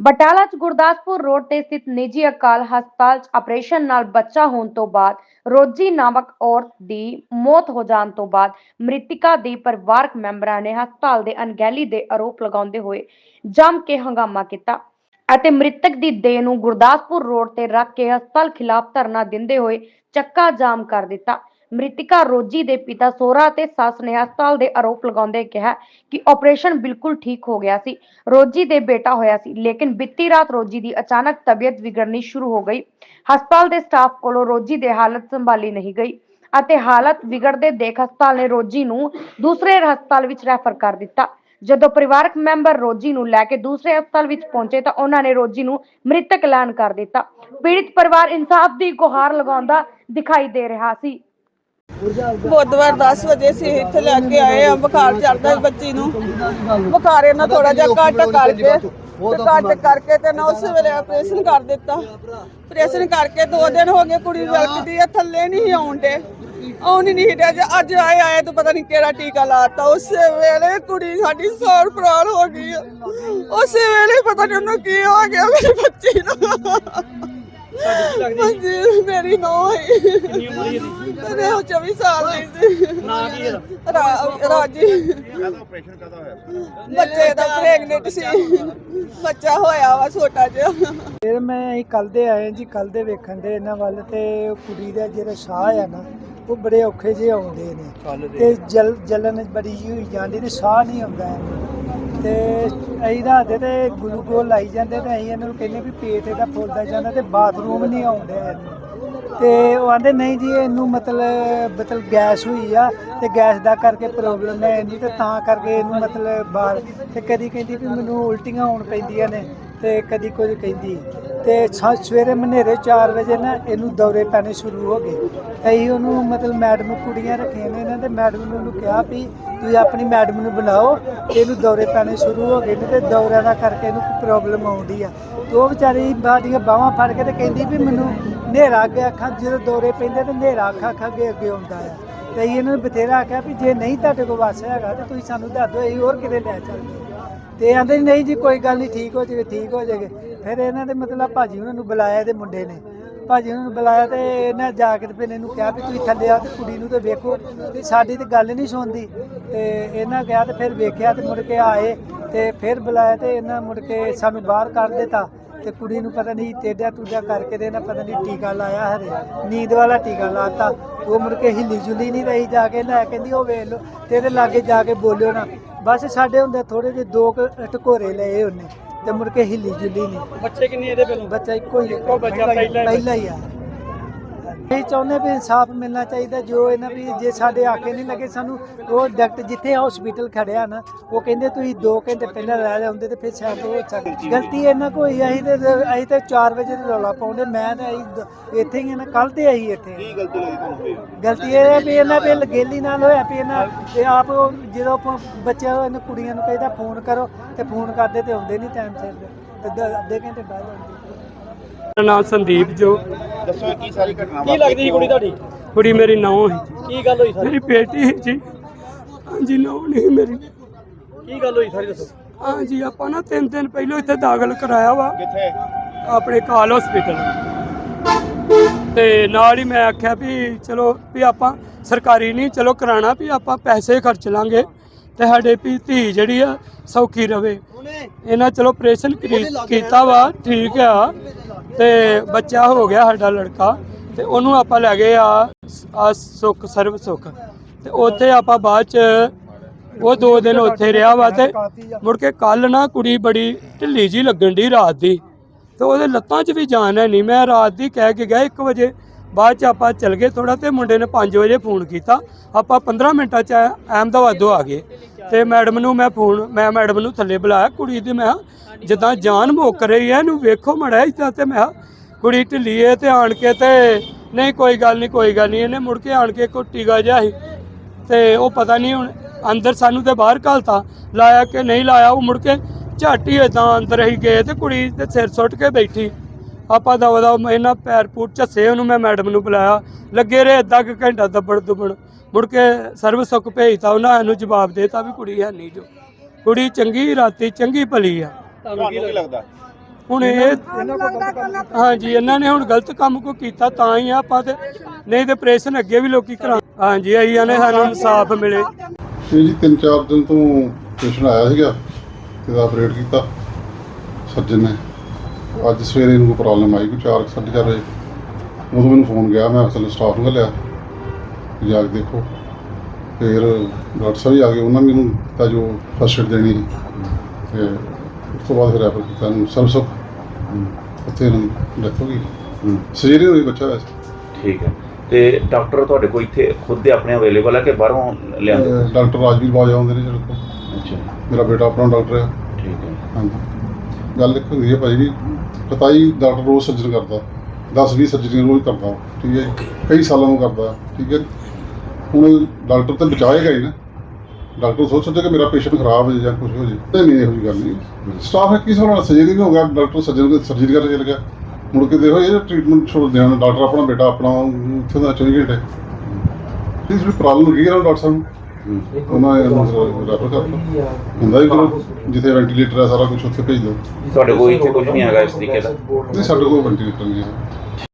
ਬਟਾਲਾ 'ਚ ਗੁਰਦਾਸਪੁਰ ਰੋਡ ਤੇ ਸਥਿਤ ਨਿੱਜੀ ਅਕਾਲ ਹਸਪਤਾਲ 'ਚ ਆਪਰੇਸ਼ਨ ਨਾਲ ਬੱਚਾ ਹੋਣ ਤੋਂ ਬਾਅਦ ਰੋਜੀ ਨਾਮਕ ਔਰਤ ਦੀ ਮੌਤ ਹੋ ਜਾਣ ਤੋਂ ਬਾਅਦ ਮ੍ਰਿਤਿਕਾ ਦੇ ਪਰਿਵਾਰਕ ਮੈਂਬਰਾਂ ਨੇ ਹਸਪਤਾਲ ਦੇ ਅਣਗਹਿਲੀ ਦੇ ਆਰੋਪ ਲਗਾਉਂਦੇ ਹੋਏ ਜੰਮ ਕੇ ਹੰਗਾਮਾ ਕੀਤਾ ਅਤੇ ਮ੍ਰਿਤਕ ਦੀ ਦੇਹ ਨੂੰ ਗੁਰਦਾਸਪੁਰ ਰੋਡ ਤੇ ਰੱਖ ਕੇ ਹਸਪਤਾਲ ਖਿਲਾਫ ਧਰਨਾ ਦਿੰਦੇ ਹੋਏ ਚੱਕਾ ਜਾਮ ਕਰ ਦਿੱਤਾ। ਮ੍ਰਿਤਿਕਾ ਰੋਜੀ ਦੇ ਪਿਤਾ ਸੋਹਰਾ ਅਤੇ ਸੱਸ ਨੇ ਹਸਪਤਾਲ ਦੇ ਆਰੋਪ ਲਗਾਉਂਦੇ ਕਿਹਾ ਕਿ ਆਪਰੇਸ਼ਨ ਬਿਲਕੁਲ ਠੀਕ ਹੋ ਗਿਆ ਸੀ, ਰੋਜੀ ਦੇ ਬੇਟਾ ਹੋਇਆ ਸੀ, ਲੇਕਿਨ ਬੀਤੀ ਰਾਤ ਰੋਜੀ ਦੀ ਅਚਾਨਕ ਤਬੀਅਤ ਵਿਗੜਨੀ ਸ਼ੁਰੂ ਹੋ ਗਈ। ਹਸਪਤਾਲ ਦੇ ਸਟਾਫ ਕੋਲੋਂ ਰੋਜੀ ਦੇ ਹਾਲਤ ਸੰਭਾਲੀ ਨਹੀਂ ਗਈ ਅਤੇ ਹਾਲਤ ਵਿਗੜਦੇ ਦੇਖ ਹਸਪਤਾਲ ਨੇ ਰੋਜੀ ਨੂੰ ਦੂਸਰੇ ਹਸਪਤਾਲ ਵਿੱਚ ਰੈਫਰ ਕਰ ਦਿੱਤਾ। ਜਦੋਂ ਪਰਿਵਾਰਕ ਮੈਂਬਰ ਰੋਜੀ ਨੂੰ ਲੈ ਕੇ ਦੂਸਰੇ ਹਸਪਤਾਲ ਵਿੱਚ ਪਹੁੰਚੇ ਤਾਂ ਉਹਨਾਂ ਨੇ ਰੋਜੀ ਨੂੰ ਮ੍ਰਿਤਕ ਐਲਾਨ ਕਰ ਦਿੱਤਾ। ਪੀੜਿਤ ਪਰਿਵਾਰ ਇਨਸਾਫ ਦੀ ਗੁਹਾਰ ਲਗਾਉਂਦਾ ਦਿਖਾਈ ਦੇ ਰਿਹਾ ਸੀ। ਬੁੱਧਵਾਰ 10 ਵਜੇ ਸੀ ਇੱਥੇ ਲੈ ਕੇ ਆਏ ਆ, ਬੁਖਾਰ ਚੜਦਾ ਬੱਚੀ ਨੂੰ। ਬੁਖਾਰ ਇਹਨਾਂ ਥੋੜਾ ਜਿਹਾ ਘੱਟ ਕਰਕੇ ਤੇ ਘੱਟ ਕਰਕੇ ਤੇ ਨਾ ਉਸ ਵੇਲੇ ਆਪਰੇਸ਼ਨ ਕਰ ਦਿੱਤਾ। ਆਪਰੇਸ਼ਨ ਕਰਕੇ 2 ਦਿਨ ਹੋ ਗਏ ਕੁੜੀ ਵਲਕਦੀ ਆ, ਥੱਲੇ ਨਹੀਂ ਆਉਣ ਦੇ। ਆਉਣ ਹੀ ਨਹੀਂ ਡਿਆ, ਅੱਜ ਆਏ ਆਏ ਤਾਂ ਪਤਾ ਨਹੀਂ ਕਿਹੜਾ ਟੀਕਾ ਲਾਤਾ। ਉਸੇ ਵੇਲੇ ਕੁੜੀ ਸਾਡੀ ਸੌਰ ਪ੍ਰਾਣ ਹੋ ਗਈ ਆ। ਉਸੇ ਵੇਲੇ ਪਤਾ ਨਹੀਂ ਉਹਨੂੰ ਕੀ ਹੋ ਗਿਆ, ਮੇਰੀ ਬੱਚੀ ਨੂੰ। ਬੱਚੀ ਮੇਰੀ ਨੌਂ ਹੈ ਕਿੰਨੀ ਉਮਰ ਹੈ ਇਹਦੀ? ਅਰੇ ਉਹ 24 ਸਾਲ ਦੀ ਸੀ। ਨਾਂ ਕੀ ਇਹਦਾ? ਰਾ- ਰਾਜੀ। ਕਾਹਦਾ ਆਪਰੇਸ਼ਨ ਕਾਹਦਾ ਹੋਇਆ ਬੱਚੇ ਦਾ ਪ੍ਰੈਗਨੈਂਟ ਸੀ। ਬੱਚਾ ਹੋਇਆ ਵਾ ਛੋਟਾ ਜਿਹਾ। ਫਿਰ ਮੈਂ ਅਸੀਂ ਕੱਲ ਦੇ ਆਏ ਜੀ ਕੱਲ ਦੇ ਵੇਖਣ ਦੇ ਇਹਨਾਂ ਵੱਲ ਤੇ ਉਹ ਕੁੜੀ ਦਾ ਜਿਹੜਾ ਸਾਹ ਆ ਨਾ ਉਹ ਬੜੇ ਔਖੇ ਜਿਹੇ ਆਉਂਦੇ ਨੇ। ਤੇ ਜਲ ਜਲਨ ਬੜੀ ਜਿਹੀ ਹੋਈ ਜਾਂਦੀ ਤੇ ਸਾਹ ਨਹੀਂ ਆਉਂਦਾ। ਇਹਨੂੰ ਤੇ ਅਸੀਂ ਰਾਤ ਦੇ ਤੇ ਗਲੂਕੋਜ਼ ਲਾਈ ਜਾਂਦੇ ਤੇ ਅਸੀਂ ਇਹਨਾਂ ਨੂੰ ਕਹਿੰਦੇ ਵੀ ਪੇਟ ਇਹਦਾ ਫੁੱਲਦਾ ਜਾਂਦਾ ਤੇ ਬਾਥਰੂਮ ਨਹੀਂ ਆਉਂਦੇ ਇਹਨੂੰ। ਤੇ ਉਹ ਆਂਦੇ, ਨਹੀਂ ਜੀ, ਇਹਨੂੰ ਮਤਲਬ ਮਤਲਬ ਗੈਸ ਹੋਈ ਆ ਤੇ ਗੈਸ ਦਾ ਕਰਕੇ ਪ੍ਰੋਬਲਮ ਹੈ ਇਹਨੂੰ ਤੇ ਤਾਂ ਕਰਕੇ ਇਹਨੂੰ ਮਤਲਬ ਬਾਹਰ ਤੇ ਕਦੀ ਕਹਿੰਦੀ ਵੀ ਮੈਨੂੰ ਉਲਟੀਆਂ ਹੋਣ ਪੈਂਦੀਆਂ ਨੇ ਤੇ ਕਦੀ ਕੁਝ ਕਹਿੰਦੀ। ਤੇ ਸਾ- ਸਵੇਰੇ ਮਨੇਰੇ 4 ਵਜੇ ਨਾ ਇਹਨੂੰ ਦੌਰੇ ਪੈਣੇ ਸ਼ੁਰੂ ਹੋ ਗਏ। ਅਸੀਂ ਉਹਨੂੰ ਮਤਲਬ ਮੈਡਮ ਕੁੜੀਆਂ ਰੱਖੀਆਂ ਨੇ ਇਹਨਾਂ ਤੇ ਮੈਡਮ ਨੂੰ ਉਹਨੂੰ ਕਿਹਾ ਵੀ ਤੁਸੀਂ ਆਪਣੀ ਮੈਡਮ ਨੂੰ ਬਣਾਓ ਤੇ ਇਹਨੂੰ ਦੌਰੇ ਪੈਣੇ ਸ਼ੁਰੂ ਹੋ ਗਏ ਨੇ ਤੇ ਦੌਰਿਆਂ ਦਾ ਕਰਕੇ ਇਹਨੂੰ ਪ੍ਰੋਬਲਮ ਆਉਂਦੀ ਆ। ਤੇ ਉਹ ਵਿਚਾਰੀ ਬਾਦੀਆਂ ਬਾਹਾਂ ਫੜ ਕੇ ਤੇ ਕਹਿੰਦੀ ਵੀ ਮੈਨੂੰ ਹਨੇਰਾ ਅੱਗੇ ਅੱਖਾਂ, ਜਦੋਂ ਦੌਰੇ ਪੈਂਦੇ ਤੇ ਹਨੇਰਾ ਅੱਖਾਂ ਅੱਖਾਂ ਅੱਗੇ ਅੱਗੇ ਆਉਂਦਾ ਆ। ਤੇ ਅਸੀਂ ਇਹਨਾਂ ਨੂੰ ਬਥੇਰਾ ਆਖਿਆ ਵੀ ਜੇ ਨਹੀਂ ਤੁਹਾਡੇ ਕੋਲ ਵਸ ਹੈਗਾ ਤੇ ਤੁਸੀਂ ਸਾਨੂੰ ਦੱਸ ਦਿਓ, ਅਸੀਂ ਹੋਰ ਕਿਤੇ ਲੈ ਚੱਲਦੇ ਹਾਂ। ਤੇ ਆਂਦੇ ਨਹੀਂ ਜੀ, ਕੋਈ ਗੱਲ ਨਹੀਂ, ਠੀਕ ਹੋ ਜਾਵੇ, ਠੀਕ ਹੋ ਜਾਵੇ। ਫਿਰ ਇਹਨਾਂ ਦੇ ਮਤਲਬ ਭਾਜੀ ਉਹਨਾਂ ਨੂੰ ਬੁਲਾਇਆ ਇਹਦੇ ਮੁੰਡੇ ਨੇ। ਭਾਜੀ ਉਹਨਾਂ ਨੂੰ ਬੁਲਾਇਆ ਤੇ ਇਹਨਾਂ ਜਾ ਕੇ ਤੇ ਫਿਰ ਇਹਨੂੰ ਕਿਹਾ ਵੀ ਤੁਸੀਂ ਥੱਲੇ ਆ ਤੇ ਕੁੜੀ ਨੂੰ ਤੇ ਵੇਖੋ। ਤੇ ਸਾਡੀ ਤੇ ਗੱਲ ਨਹੀਂ ਸੁਣਦੀ। ਤੇ ਇਹਨਾਂ ਕਿਹਾ ਤੇ ਫਿਰ ਵੇਖਿਆ ਤੇ ਮੁੜ ਕੇ ਆਏ ਤੇ ਫਿਰ ਬੁਲਾਇਆ ਤੇ ਇਹਨਾਂ ਮੁੜ ਕੇ ਸਾਨੂੰ ਬਾਹਰ ਕੱਢ ਦਿੱਤਾ। ਤੇ ਕੁੜੀ ਨੂੰ ਪਤਾ ਨਹੀਂ ਟੇਡਾ ਟੂਡਾ ਕਰਕੇ ਤੇ ਇਹਨਾਂ ਪਤਾ ਨਹੀਂ ਟੀਕਾ ਲਾਇਆ ਹਰੇ। ਨੀਂਦ ਵਾਲਾ ਟੀਕਾ ਲਾਤਾ ਉਹ ਮੁੜ ਕੇ ਹਿੱਲੀ ਜੁਲੀ ਨਹੀਂ ਰਹੀ ਜਾ ਕੇ। ਲੈ ਕਹਿੰਦੀ ਉਹ ਵੇਖ ਲਓ ਤੇ ਇਹਦੇ ਲਾਗੇ ਜਾ ਕੇ ਬੋਲਿਓ ਨਾ। ਬਸ ਸਾਡੇ ਹੁੰਦੇ ਥੋੜੇ ਜਿਹੇ ਦੋ ਕੁ ਟਕੋਰੇ ਲਏ ਉਹਨੇ। ਤੇ ਮੁੜ ਕੇ ਹਿੱਲੀ ਜੁਲੀ ਨਹੀਂ। ਬੱਚੇ ਕਿੰਨੇ ਇਹਦੇ ਪਹਿਲੋਂ? ਬੱਚਾ ਇੱਕੋ ਹੀ ਇੱਕੋ ਬੱਚਾ ਪਹਿਲਾ ਹੀ- ਪਹਿਲਾ ਹੀ ਆ। ਅਸੀਂ ਚਾਹੁੰਦੇ ਵੀ ਇਨਸਾਫ ਮਿਲਣਾ ਚਾਹੀਦਾ ਜੋ ਇਹਨਾਂ ਵੀ ਜੇ ਸਾਡੇ ਆਕੇ ਨਹੀਂ ਲੱਗੇ ਸਾਨੂੰ ਉਹ ਡਾਕਟਰ ਜਿੱਥੇ ਹਸਪੀਟਲ ਖੜਿਆ ਨਾ ਉਹ ਕਹਿੰਦੇ ਤੁਸੀਂ 2 ਘੰਟੇ ਪਹਿਲਾਂ ਲੈ ਲਿਆਉਂਦੇ ਤੇ ਫਿਰ ਸ਼ਾਇਦ ਉਹ ਚੱਲ ਗਲਤੀ ਇਹਨਾਂ ਕੋਈ ਅਸੀਂ ਤੇ ਅਸੀਂ ਤੇ 4 ਵਜੇ ਤੇ ਰੌਲਾ ਪਾਉਂਦੇ ਮੈਂ ਤੇ ਅਸੀਂ ਦ- ਇੱਥੇ ਹੀ ਨਾ ਕੱਲ ਤੇ ਆਈ ਇੱਥੇ ਕੀ ਗਲਤੀ ਲੱਗੀ ਤੁਹਾਨੂੰ ਗਲਤੀ ਇਹ ਹੈ ਵੀ ਇਹਨਾਂ ਵੀ ਲਗੇਲੀ ਨਾਲ ਹੋਇਆ ਵੀ ਇਹਨਾਂ ਇਹ ਆਪ ਜਦੋਂ ਆਪਾਂ ਬੱਚਿਆਂ ਨੂੰ ਇਹਨਾਂ ਕੁੜੀਆਂ ਨੂੰ ਕਹਿੰਦਾ ਫੋਨ ਕਰੋ ਤੇ ਫੋਨ ਕਰਦੇ ਤੇ ਆਉਂਦੇ ਨਹੀਂ ਟਾਈਮ ਸਿਰ ਤੇ ਦ- ਅੱਧੇ ਘੰਟੇ ਬਾਅਦ ਆਉਂਦੇ। ਮੇਰਾ ਨਾਮ ਸੰਦੀਪ ਜੋ। ਦੱਸੋ ਕੀ ਸਾਰੀ ਘਟਨਾ ਕੀ ਲੱਗਦੀ ਸੀ ਕੁੜੀ ਤੁਹਾਡੀ? ਕੁੜੀ ਮੇਰੀ ਨੌਂ ਹੈ ਕੀ ਗੱਲ ਹੋਈ ਸਾਰੀ? ਮੇਰੀ ਬੇਟੀ ਹੈ ਜੀ। ਹਾਂਜੀ ਨੌਂ ਨਹੀਂ ਮੇਰੀ। ਕੀ ਗੱਲ ਹੋਈ ਸਾਰੀ ਦੱਸੋ? ਹਾਂਜੀ ਆਪਾਂ ਨਾ ਤਿੰਨ ਦਿਨ ਪਹਿਲਾਂ ਇੱਥੇ ਦਾਖਲ ਕਰਾਇਆ ਵਾ। ਕਿੱਥੇ? ਆਪਣੇ ਕਾਲ ਹਸਪੀਟਲ। ਤੇ ਨਾਲ ਹੀ ਮੈਂ ਆਖਿਆ ਵੀ ਚਲੋ ਵੀ ਆਪਾਂ ਸਰਕਾਰੀ ਨਹੀਂ ਚਲੋ ਕਰਾਣਾ ਵੀ ਆਪਾਂ ਪੈਸੇ ਖਰਚ ਲਾਂਗੇ। ਤੇ ਸਾਡੇ ਵੀ ਧੀ ਜਿਹੜੀ ਆ ਸੌਖੀ ਰਵੇ। ਇਹਨਾਂ ਚਲੋ ਆਪਰੇਸ਼ਨ ਕੀਤਾ ਵਾ ਠੀਕ ਆ। ਤੇ ਬੱਚਾ ਹੋ ਗਿਆ ਸਾਡਾ ਲੜਕਾ ਤੇ ਉਹਨੂੰ ਆਪਾਂ ਲੈ ਗਏ ਆ ਆ ਸੁੱਖ, ਸਰਵ ਸੁੱਖ। ਤੇ ਉੱਥੇ ਆਪਾਂ ਬਾਅਦ ਚ ਉਹ ਦੋ ਦਿਨ ਉੱਥੇ ਰਿਹਾ ਵਾ ਤੇ ਮੁੜ ਕੇ ਕੱਲ ਨਾ ਕੁੜੀ ਬੜੀ ਢਿੱਲੀ ਜੀ ਲੱਗਣ ਦੀ ਰਾਤ ਦੀ। ਤੇ ਉਹਦੇ ਲੱਤਾਂ 'ਚ ਵੀ ਜਾਨ ਹੈ ਨਹੀਂ। ਮੈਂ ਰਾਤ ਦੀ ਕਹਿ ਕੇ ਗਿਆ 1 ਵਜੇ ਬਾਅਦ 'ਚ ਆਪਾਂ ਚੱਲ ਗਏ ਥੋੜਾ ਤੇ ਮੁੰਡੇ ਨੇ 5 ਵਜੇ ਫੋਨ ਕੀਤਾ। ਆਪਾਂ 15 ਮਿੰਟਾਂ 'ਚ ਅਹਿਮਦਾਬਾਦੋਂ ਆ ਗਏ। ਤੇ ਮੈਡਮ ਨੂੰ ਮੈਂ ਫੋਨ, ਮੈਂ ਮੈਡਮ ਨੂੰ ਥੱਲੇ ਬੁਲਾਇਆ ਕੁੜੀ ਦੀ, ਮੈਂ ਜਿੱਦਾਂ ਜਾਨ ਮੁੱਕ ਰਹੀ ਹੈ ਇਹਨੂੰ ਵੇਖੋ ਮੜਾ ਇਦਾਂ ਤੇ ਮੈਂ ਕਿਹਾ, ਕੁੜੀ ਢਿੱਲੀ ਏ ਤੇ ਆਣ ਕੇ ਤੇ ਨਹੀਂ ਕੋਈ ਗੱਲ ਨਹੀਂ ਕੋਈ ਗੱਲ ਨਹੀਂ ਇਹਨੇ ਮੁੜ ਕੇ ਆਣ ਕੇ ਕੋਈ ਟੀਕਾ ਜਿਹਾ ਸੀ ਤੇ ਉਹ ਪਤਾ ਨਹੀਂ ਹੁਣ ਅੰਦਰ ਸਾਨੂੰ ਤੇ ਬਾਹਰ ਘਲਤਾ ਲਾਇਆ ਕਿ ਨਹੀਂ ਲਾਇਆ ਉਹ ਮੁੜ ਕੇ ਝਾਟੀ ਏਦਾਂ ਅੰਦਰ ਹੀ ਗਏ ਤੇ ਕੁੜੀ ਤੇ ਸਿਰ ਸੁੱਟ ਕੇ ਬੈਠੀ। ਆਪਾਂ ਦਾ ਉਹਦਾ ਇਹਨਾਂ ਪੈਰ ਪੂਰ ਝੱਸੇ ਉਹਨੂੰ ਮੈਂ ਮੈਡਮ ਨੂੰ ਬੁਲਾਇਆ ਲੱਗੇ ਰਹੇ ਅੱਧਾ ਕੁ ਘੰਟਾ ਦੱਬੜ ਦੁਬੜ ਮੁੜ ਕੇ ਸਰਵ ਸੁੱਖ ਭੇਜਤਾ ਉਹਨਾਂ ਇਹਨੂੰ ਜਵਾਬ ਦੇਤਾ ਵੀ ਕੁੜੀ ਹੈ ਨਹੀਂ ਜੋ। ਕੁੜੀ ਚੰਗੀ ਰਾਤੀ ਚੰਗੀ ਭਲੀ ਆ। ਤੁਹਾਨੂੰ ਕੀ ਲੱਗਦਾ? ਹੁਣ ਇਹ ਹਾਂਜੀ ਇਹਨਾਂ ਨੇ ਹੁਣ ਗਲਤ ਕੰਮ ਕੋ ਕੀਤਾ ਤਾਂ ਹੀ ਆਪਾਂ ਤੇ ਨਹੀਂ ਤੇ ਆਪਰੇਸ਼ਨ ਅੱਗੇ ਵੀ ਲੋਕੀ ਕਰਾ ਹਾਂਜੀ ਆਈਆਂ ਨੇ ਸਾਨੂੰ ਇਨਸਾਫ ਮਿਲੇ। ਇਹ ਜੀ ਤਿੰਨ ਚਾਰ ਦਿਨ ਤੋਂ ਪੇਸ਼ੈਂਟ ਆਇਆ ਸੀਗਾ ਤੇ ਦਾ ਆਪਰੇਟ ਕੀਤਾ ਸਰਜਨ ਨੇ। ਅੱਜ ਸਵੇਰੇ ਇਹਨੂੰ ਕੋਈ ਪ੍ਰੋਬਲਮ ਆਈ ਕੋਈ 4 4:30 ਵਜੇ। ਉਦੋਂ ਮੈਨੂੰ ਫੋਨ ਗਿਆ ਮੈਂ ਅਸਲ ਸਟਾਫ ਨੂੰ ਘੱਲਿਆ ਕਿ ਜਾ ਕੇ ਦੇਖੋ। ਫਿਰ ਡਾਕਟਰ ਸਾਹਿਬ ਆ ਗਏ ਉਹਨਾਂ ਨੇ ਮੈਨੂੰ ਤਾਂ ਜੋ ਫਸਟ ਦੇਣੀ ਤੇ ਤੋਂ ਬਾਅਦ ਫਿਰ ਰੈਫਰ ਕੀਤਾ ਨੂੰ ਉੱਥੇ ਇਹਨੂੰ ਡੈਥ ਹੋ ਗਈ। ਸਜੀਰੀ ਹੋਈ ਬੱਚਾ ਵੈਸੇ। ਠੀਕ ਹੈ। ਤੇ ਡਾਕਟਰ ਤੁਹਾਡੇ ਕੋਲ ਇੱਥੇ ਖੁਦ ਦੇ ਆਪਣੇ ਅਵੇਲੇਬਲ ਹੈ ਕਿ ਬਾਹਰੋਂ ਲਿਆਂਦੇ ਅਹ ਡਾਕਟਰ ਰਾਜਵੀਰ ਬਾਜਾ ਆਉਂਦੇ ਨੇ ਜਿਹੜੇ ਕੋਲ। ਅੱਛਾ। ਮੇਰਾ ਬੇਟਾ ਆਪਣਾ ਡਾਕਟਰ ਹੈ ਠੀਕ ਹੈ। ਹਾਂਜੀ। ਗੱਲ ਇੱਕ ਹੁੰਦੀ ਹੈ ਭਾਈ ਵੀ ਪਤਾ ਹੀ ਡਾਕਟਰ ਰੋਜ਼ ਸਰਜਨ ਕਰਦਾ। 10 20 ਸਰਜਰੀਆਂ ਰੋਜ਼ ਕਰਦਾ। ਠੀਕ ਹੈ ਜੀ। ਕਈ ਸਾਲਾਂ ਤੋਂ ਕਰਦਾ। ਠੀਕ ਹੈ। ਹੁਣ ਡਾਕਟਰ ਤਾਂ ਬਚਾਏਗਾ ਹੀ ਨਾ। ਡਾਕਟਰ ਸੋਚ ਸਕਦਾ ਕਿ ਮੇਰਾ ਪੇਸ਼ੈਂਟ ਖਰਾਬ ਹੋ ਜਾਏ ਜਾਂ ਕੁਝ ਹੋ ਜਾਏ ਤੇ ਨਹੀਂ ਇਹੋ ਜਿਹੀ ਗੱਲ ਨਹੀਂ। ਸਟਾਫ ਹੈ ਕਿਸ ਵਾਲਾ ਸਰਜਰੀ ਵੀ ਹੋ ਗਿਆ ਡਾਕਟਰ ਸਰਜਨ ਕੋਲ ਸਰਜਰੀ ਕਰਨ ਚਲ ਗਿਆ। ਮੁੜ ਕੇ ਦੇਖੋ ਇਹ ਟ੍ਰੀਟਮੈਂਟ ਛੋੜ ਦੇਣਾ ਡਾਕਟਰ ਆਪਣਾ ਬੇਟਾ ਆਪਣਾ ਉੱਥੇ ਦਾ 24 ਘੰਟੇ। ਇਸ ਵੀ ਪ੍ਰੋਬਲਮ ਹੋ ਗਈ ਹੈ ਡਾਕਟਰ ਸਾਹਿਬ? ਉਹਨਾਂ ਨੇ ਰੈਫਰ ਕਰਤਾ। ਹੁੰਦਾ ਵੀ ਚਲੋ ਜਿੱਥੇ ਵੈਂਟੀਲੇਟਰ ਹੈ ਸਾਰਾ ਕੁਝ ਉੱਥੇ ਭੇਜ ਦਿਓ। ਤੁਹਾਡੇ ਕੋਲ ਇੱਥੇ ਕੁਝ ਨਹੀਂ ਹੈਗਾ ਇਸ ਤਰੀਕੇ ਦਾ। ਨਹੀਂ ਸਾਡੇ ਕੋਲ ਵੈਂਟੀਲੇਟਰ ਨਹੀਂ ਹੈ।